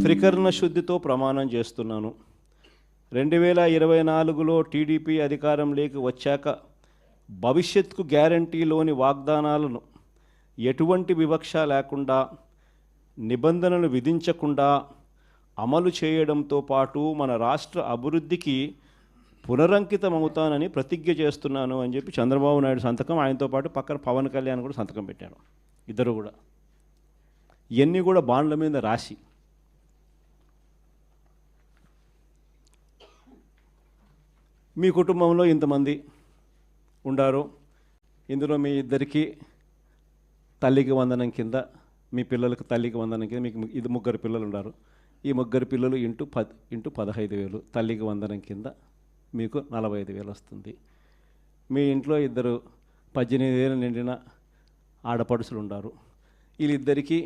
త్రికరణ శుద్ధితో ప్రమాణం చేస్తున్నాను. రెండు వేల ఇరవై నాలుగులో టీడీపీ అధికారంలోకి వచ్చాక భవిష్యత్తుకు గ్యారంటీలోని వాగ్దానాలను ఎటువంటి వివక్ష లేకుండా నిబంధనలు విధించకుండా అమలు చేయడంతో పాటు మన రాష్ట్ర అభివృద్ధికి పునరంకితం అవుతానని ప్రతిజ్ఞ చేస్తున్నాను అని చెప్పి చంద్రబాబు నాయుడు సంతకం ఆయనతో పాటు పక్కన పవన్ కళ్యాణ్ కూడా సంతకం పెట్టారు. ఇద్దరు కూడా. ఇవన్నీ కూడా బాండ్ల మీద రాసి మీ కుటుంబంలో ఇంతమంది ఉండారు. ఇందులో మీ ఇద్దరికి తల్లికి వందనం కింద మీ పిల్లలకు తల్లికి వందనం కింద మీకు ఇది ముగ్గురు పిల్లలు ఉన్నారు ఈ ముగ్గురు పిల్లలు ఇంటూ పద్ ఇంటూ పదహైదు వేలు. తల్లికి వందనం కింద మీకు నలభై ఐదు వేలు వస్తుంది. మీ ఇంట్లో ఇద్దరు పద్దెనిమిది వేలు నిండిన ఆడపడుసులు ఉన్నారు వీళ్ళిద్దరికీ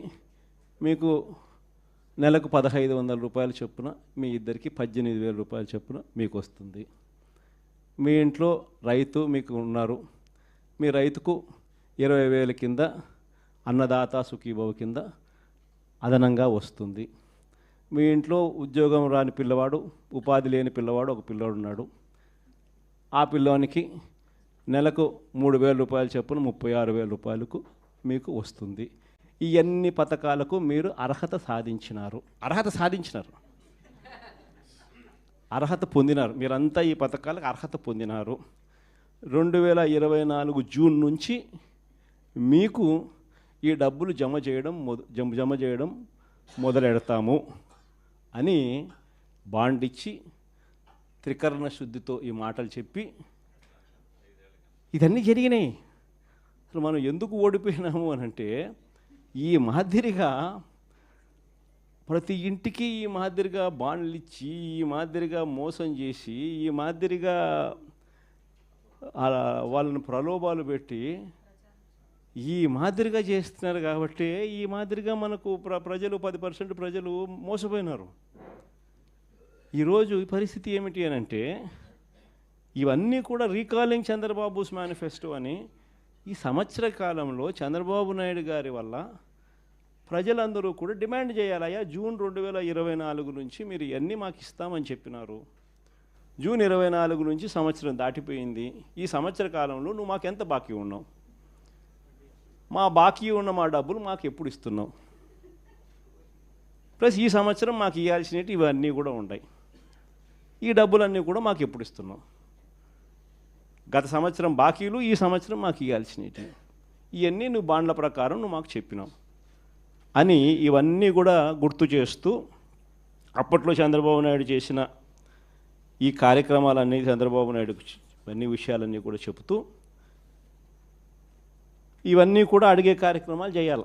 మీకు నెలకు పదహైదు వందల రూపాయల చొప్పున మీ ఇద్దరికి పద్దెనిమిది వేల రూపాయల చొప్పున మీకు వస్తుంది. మీ ఇంట్లో రైతు మీకు ఉన్నారు. మీ రైతుకు ఇరవై వేల కింద అన్నదాత సుఖీభవ కింద అదనంగా వస్తుంది. మీ ఇంట్లో ఉద్యోగం రాని పిల్లవాడు ఉపాధి లేని పిల్లవాడు ఒక పిల్లోడు ఉన్నాడు ఆ పిల్లోనికి నెలకు మూడు వేల రూపాయలు చొప్పున ముప్పై ఆరు వేల రూపాయలకు మీకు వస్తుంది. ఇవన్నీ పథకాలకు మీరు అర్హత సాధించినారు. అర్హత సాధించినారు. అర్హత పొందినారు. మీరంతా ఈ పథకాలకు అర్హత పొందినారు. రెండు వేల ఇరవై నాలుగు జూన్ నుంచి మీకు ఈ డబ్బులు జమ చేయడం మొద జమ జమ చేయడం మొదలెడతాము అని బాండ్ ఇచ్చి త్రికరణ శుద్ధితో ఈ మాటలు చెప్పి ఇదన్నీ జరిగినాయి. అసలు మనం ఎందుకు ఓడిపోయినాము అని అంటే ఈ మాదిరిగా ప్రతి ఇంటికి ఈ మాదిరిగా బాండ్లు ఇచ్చి ఈ మాదిరిగా మోసం చేసి ఈ మాదిరిగా వాళ్ళని ప్రలోభాలు పెట్టి ఈ మాదిరిగా చేస్తున్నారు కాబట్టి ఈ మాదిరిగా మనకు ప్ర ప్రజలు పది పర్సెంట్ ప్రజలు మోసపోయినారు. ఈరోజు ఈ పరిస్థితి ఏమిటి అని అంటే ఇవన్నీ కూడా రీకాలింగ్ చంద్రబాబుస్ మేనిఫెస్టో అని ఈ సంవత్సర కాలంలో చంద్రబాబు నాయుడు గారి వల్ల ప్రజలందరూ కూడా డిమాండ్ చేయాలయ్యా జూన్ రెండు వేల ఇరవై నాలుగు నుంచి మీరు ఇవన్నీ మాకు ఇస్తామని చెప్పినారు. జూన్ ఇరవై నాలుగు నుంచి సంవత్సరం దాటిపోయింది. ఈ సంవత్సర కాలంలో నువ్వు మాకు ఎంత బాకీ ఉన్నావు? మా బాకీ ఉన్న మా డబ్బులు మాకు ఎప్పుడు ఇస్తున్నావు? ప్లస్ ఈ సంవత్సరం మాకు ఇవ్వాల్సినవి ఇవన్నీ కూడా ఉంటాయి. ఈ డబ్బులన్నీ కూడా మాకు ఎప్పుడు ఇస్తున్నావు? గత సంవత్సరం బాకీలు ఈ సంవత్సరం మాకు ఇవ్వాల్సినవి. ఇవన్నీ నువ్వు బాండ్ల ప్రకారం నువ్వు మాకు చెప్పినావు. అని ఇవన్నీ కూడా గుర్తు చేస్తూ అప్పట్లో చంద్రబాబు నాయుడు చేసిన ఈ కార్యక్రమాలన్నీ చంద్రబాబు నాయుడు అన్ని విషయాలన్నీ కూడా చెబుతూ ఇవన్నీ కూడా అడిగే కార్యక్రమాలు చేయాలి.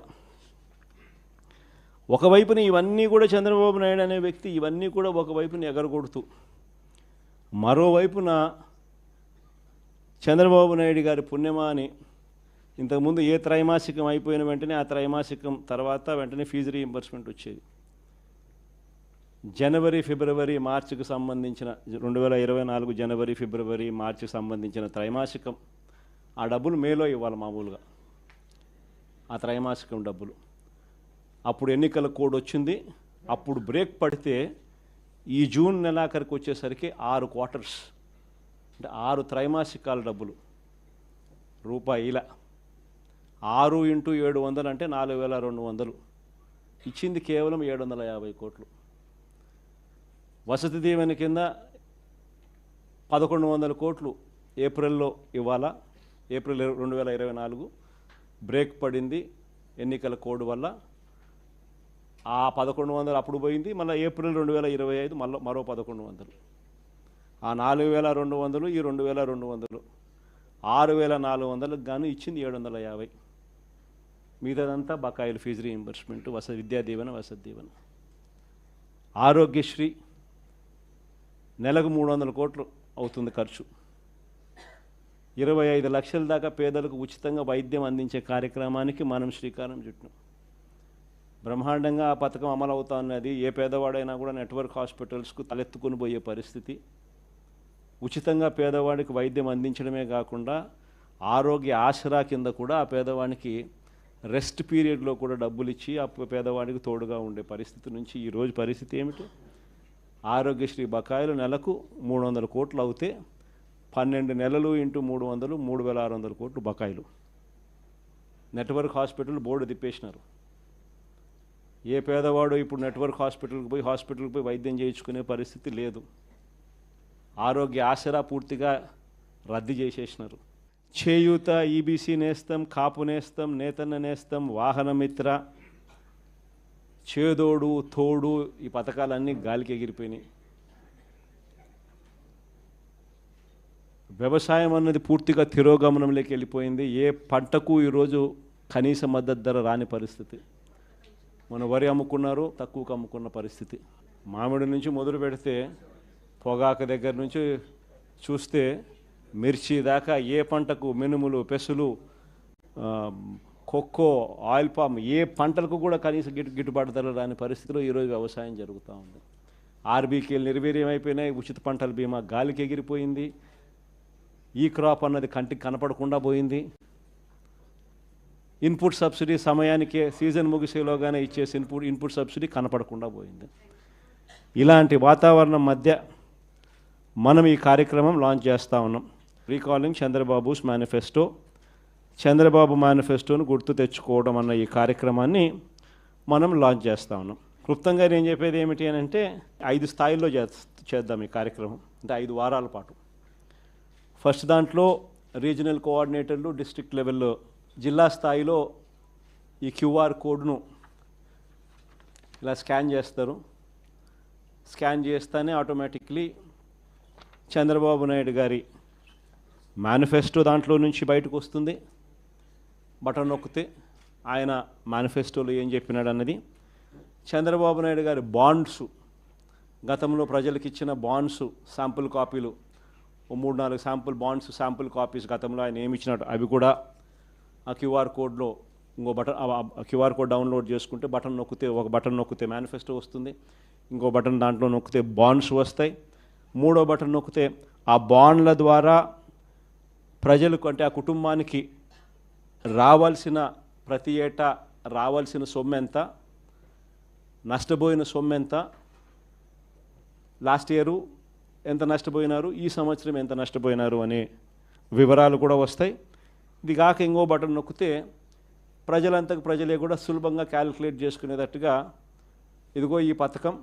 ఒకవైపున ఇవన్నీ కూడా చంద్రబాబు నాయుడు అనే వ్యక్తి ఇవన్నీ కూడా ఒకవైపున ఎగరగొడుతూ మరోవైపున చంద్రబాబు నాయుడు గారి పుణ్యమా అని ఇంతకుముందు ఏ త్రైమాసికం అయిపోయిన వెంటనే ఆ త్రైమాసికం తర్వాత వెంటనే ఫీజు రీయింబర్స్మెంట్ వచ్చేది. జనవరి ఫిబ్రవరి మార్చికి సంబంధించిన రెండు వేల ఇరవై నాలుగు జనవరి ఫిబ్రవరి మార్చికి సంబంధించిన త్రైమాసికం ఆ డబ్బులు మేలో ఇవ్వాలి మామూలుగా. ఆ త్రైమాసికం డబ్బులు. అప్పుడు ఎన్నికల కోడ్ వచ్చింది. అప్పుడు బ్రేక్ పడితే ఈ జూన్ నెలాఖరికి వచ్చేసరికి ఆరు క్వార్టర్స్ అంటే ఆరు త్రైమాసికాల డబ్బులు. రూపాయిల. ఆరు ఇంటూ ఏడు వందలు అంటే నాలుగు వేల రెండు వందలు. ఇచ్చింది కేవలం ఏడు వందల యాభై కోట్లు. వసతి దీవెన కింద పదకొండు వందల కోట్లు ఏప్రిల్లో ఇవ్వాలా? ఏప్రిల్ రెండు వేల ఇరవై నాలుగు. బ్రేక్ పడింది ఎన్నికల కోడ్ వల్ల. ఆ పదకొండు వందలు అప్పుడు పోయింది మళ్ళీ ఏప్రిల్ రెండు వేల ఇరవై ఐదు మళ్ళీ మరో పదకొండు వందలు. ఆ నాలుగు వేల రెండు వందలు ఈ రెండు వేల రెండు వందలు. ఆరు వేల నాలుగు వందలకు గాను ఇచ్చింది ఏడు వందల యాభై. మిగతాదంతా బకాయిలు ఫీజు రీయింబర్స్మెంట్ వస విద్యా దీవెన వసతి దీవెన. ఆరోగ్యశ్రీ నెలకు మూడు వందల కోట్లు అవుతుంది ఖర్చు. ఇరవై ఐదు లక్షల దాకా పేదలకు ఉచితంగా వైద్యం అందించే కార్యక్రమానికి మనం శ్రీకారం చుట్టినాం బ్రహ్మాండంగా ఆ పథకం అమలు అవుతా ఉన్నది. ఏ పేదవాడైనా కూడా నెట్వర్క్ హాస్పిటల్స్కు తలెత్తుకుని పోయే పరిస్థితి. ఉచితంగా పేదవాడికి వైద్యం అందించడమే కాకుండా ఆరోగ్య ఆసరా కింద కూడా ఆ పేదవానికి రెస్ట్ పీరియడ్లో కూడా డబ్బులు ఇచ్చి ఆ పేదవాడికి తోడుగా ఉండే పరిస్థితి నుంచి ఈరోజు పరిస్థితి ఏమిటి? ఆరోగ్యశ్రీ బకాయిలు నెలకు మూడు వందల కోట్లు అవుతే పన్నెండు నెలలు ఇంటూ మూడు వందలు మూడు వేల ఆరు వందల కోట్లు బకాయిలు. నెట్వర్క్ హాస్పిటల్ బోర్డు తిప్పేసినారు. ఏ పేదవాడు ఇప్పుడు నెట్వర్క్ హాస్పిటల్కి పోయి హాస్పిటల్కి పోయి వైద్యం చేయించుకునే పరిస్థితి లేదు. ఆరోగ్య ఆసరా పూర్తిగా రద్దు చేసేసినారు. చేయూత ఈబీసీ నేస్తం కాపు నేస్తం నేతన్న నేస్తం వాహనమిత్ర చేదోడు తోడు ఈ పథకాలన్నీ గాలికి ఎగిరిపోయినాయి. వ్యవసాయం అన్నది పూర్తిగా తిరోగమనంలోకి వెళ్ళిపోయింది. ఏ పంటకు ఈరోజు కనీస మద్దతు ధర రాని పరిస్థితి. మన వరి అమ్ముకున్నారు తక్కువకు అమ్ముకున్న పరిస్థితి. మామిడి నుంచి మొదలు పెడితే పొగాకు దగ్గర నుంచి చూస్తే మిర్చి దాకా ఏ పంటకు మినుములు పెసులు కొక్కో ఆయిల్ పామ్ ఏ పంటలకు కూడా కనీస గిట్టు గిట్టుబాటు ధర రాని పరిస్థితిలో ఈరోజు వ్యవసాయం జరుగుతూ ఉంది. ఆర్బీకేలు నిర్వీర్యం అయిపోయినాయి ఉచిత పంటల బీమా గాలికి ఎగిరిపోయింది. ఈ క్రాప్ అన్నది కంటికి కనపడకుండా పోయింది. ఇన్పుట్ సబ్సిడీ సమయానికే సీజన్ ముగిసేలోగానే ఇచ్చేసి ఇన్పుట్ ఇన్పుట్ సబ్సిడీ కనపడకుండా పోయింది. ఇలాంటి వాతావరణం మధ్య మనం ఈ కార్యక్రమం లాంచ్ చేస్తూ ఉన్నాం. Recalling Chandrababu's manifesto. చంద్రబాబు మేనిఫెస్టోను గుర్తు తెచ్చుకోవడం అన్న ఈ కార్యక్రమాన్ని మనం లాంచ్ చేస్తా ఉన్నాం. క్లుప్తంగా నేను చెప్పేది ఏమిటి అని అంటే ఐదు స్థాయిల్లో చేద్దాం ఈ కార్యక్రమం. అంటే ఐదు వారాల పాటు. ఫస్ట్ దాంట్లో రీజనల్ కోఆర్డినేటర్లు డిస్ట్రిక్ట్ లెవెల్లో జిల్లా స్థాయిలో ఈ క్యూఆర్ కోడ్ను ఇలా స్కాన్ చేస్తారు. స్కాన్ చేస్తేనే ఆటోమేటిక్లీ చంద్రబాబు నాయుడు గారి మేనిఫెస్టో దాంట్లో నుంచి బయటకు వస్తుంది. బటన్ నొక్కితే ఆయన మేనిఫెస్టోలో ఏం చెప్పినాడు అన్నది చంద్రబాబు నాయుడు గారి బాండ్స్ గతంలో ప్రజలకు ఇచ్చిన బాండ్స్ శాంపుల్ కాపీలు ఓ మూడు నాలుగు శాంపుల్ బాండ్స్ శాంపుల్ కాపీస్ గతంలో ఆయన ఏమి ఇచ్చినట్టు అవి కూడా ఆ క్యూఆర్ కోడ్లో ఇంకో బటన్ క్యూఆర్ కోడ్ డౌన్లోడ్ చేసుకుంటే బటన్ నొక్కితే ఒక బటన్ నొక్కితే మేనిఫెస్టో వస్తుంది ఇంకో బటన్ దాంట్లో నొక్కితే బాండ్స్ వస్తాయి మూడో బటన్ నొక్కితే ఆ బాండ్ల ద్వారా ప్రజలకు అంటే ఆ కుటుంబానికి రావాల్సిన ప్రతి ఏటా రావాల్సిన సొమ్ము ఎంత నష్టపోయిన సొమ్ము ఎంత లాస్ట్ ఇయరు ఎంత నష్టపోయినారు ఈ సంవత్సరం ఎంత నష్టపోయినారు అనే వివరాలు కూడా వస్తాయి. ఇది కాక ఇంకో బటన్ నొక్కితే ప్రజలంతకు ప్రజలే కూడా సులభంగా క్యాలిక్యులేట్ చేసుకునేటట్టుగా ఇదిగో ఈ పథకం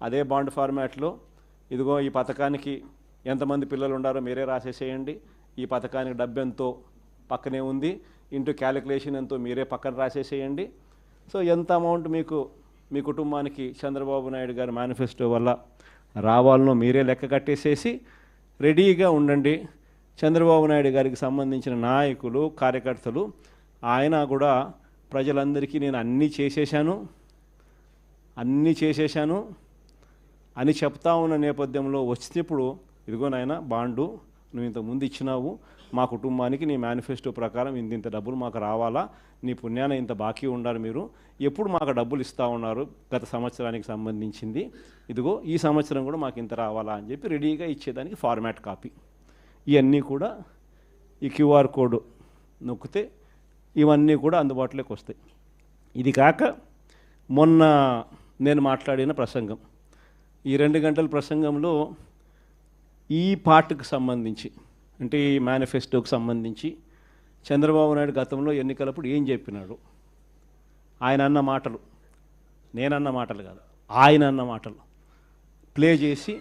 అదే బాండ్ ఫార్మాట్లో ఇదిగో ఈ పథకానికి ఎంతమంది పిల్లలు ఉండారో మీరే రాసేసేయండి. ఈ పథకానికి డబ్బెంతో పక్కనే ఉంది. ఇంటూ క్యాలిక్యులేషన్ ఎంతో మీరే పక్కన రాసేసేయండి. సో ఎంత అమౌంట్ మీకు మీ కుటుంబానికి చంద్రబాబు నాయుడు గారి మేనిఫెస్టో వల్ల రావాలనో మీరే లెక్క కట్టేసేసి రెడీగా ఉండండి. చంద్రబాబు నాయుడు గారికి సంబంధించిన నాయకులు కార్యకర్తలు ఆయన కూడా ప్రజలందరికీ నేను అన్నీ చేసేసాను అన్నీ చేసేసాను అని చెప్తా ఉన్న నేపథ్యంలో వచ్చినప్పుడు ఇదిగో నాయన బాండు నువ్వు ఇంత ముందు ఇచ్చినావు మా కుటుంబానికి నీ మేనిఫెస్టో ప్రకారం ఇంత ఇంత డబ్బులు మాకు రావాలా నీ పుణ్యాన ఇంత బాకీ ఉండాలి మీరు. ఎప్పుడు మాకు డబ్బులు ఇస్తూ ఉన్నారు గత సంవత్సరానికి సంబంధించింది. ఇదిగో ఈ సంవత్సరం కూడా మాకు ఇంత రావాలా అని చెప్పి రెడీగా ఇచ్చేదానికి ఫార్మాట్ కాపీ. ఇవన్నీ కూడా ఈ క్యూఆర్ కోడ్ నొక్కితే ఇవన్నీ కూడా అందుబాటులోకి వస్తాయి. ఇది కాక మొన్న నేను మాట్లాడిన ప్రసంగం. ఈ రెండు గంటల ప్రసంగంలో ఈ పార్ట్కి సంబంధించి అంటే ఈ మేనిఫెస్టోకి సంబంధించి చంద్రబాబు నాయుడు గతంలో ఎన్నికలప్పుడు ఏం చెప్పినాడు? ఆయన అన్న మాటలు. నేనన్న మాటలు కాదు ఆయన అన్న మాటలు. ప్లే చేసి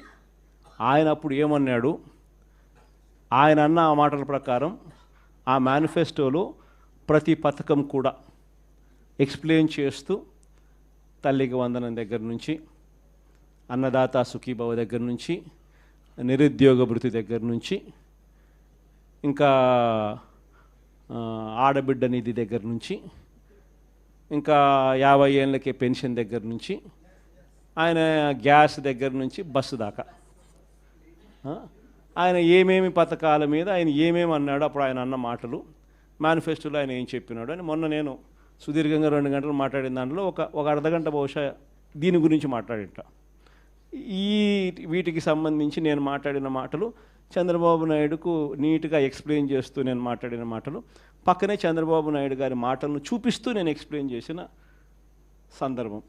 ఆయన అప్పుడు ఏమన్నాడు? ఆయన అన్న ఆ మాటల ప్రకారం ఆ మేనిఫెస్టోలో ప్రతి పథకం కూడా ఎక్స్ప్లెయిన్ చేస్తూ తల్లికి వందనం దగ్గర నుంచి అన్నదాత సుఖీభావ దగ్గర నుంచి నిరుద్యోగ భృతి దగ్గర నుంచి ఇంకా ఆడబిడ్డ నిధి దగ్గర నుంచి ఇంకా యాభై ఏళ్ళకి పెన్షన్ దగ్గర నుంచి ఆయన గ్యాస్ దగ్గర నుంచి బస్సు దాకా. ఆయన ఏమేమి పథకాల మీద ఆయన ఏమేమి అన్నాడు అప్పుడు ఆయన అన్న మాటలు మేనిఫెస్టోలో ఆయన ఏం చెప్పినాడు అని మొన్న నేను సుదీర్ఘంగా రెండు గంటలు మాట్లాడిన దాంట్లో ఒక ఒక అర్ధగంట బహుశా దీని గురించి మాట్లాడింట. ఈ వీటికి సంబంధించి నేను మాట్లాడిన మాటలు చంద్రబాబు నాయుడుకు నీట్గా ఎక్స్ప్లెయిన్ చేస్తూ నేను మాట్లాడిన మాటలు పక్కనే చంద్రబాబు నాయుడు గారి మాటలను చూపిస్తూ నేను ఎక్స్ప్లెయిన్ చేసిన సందర్భం.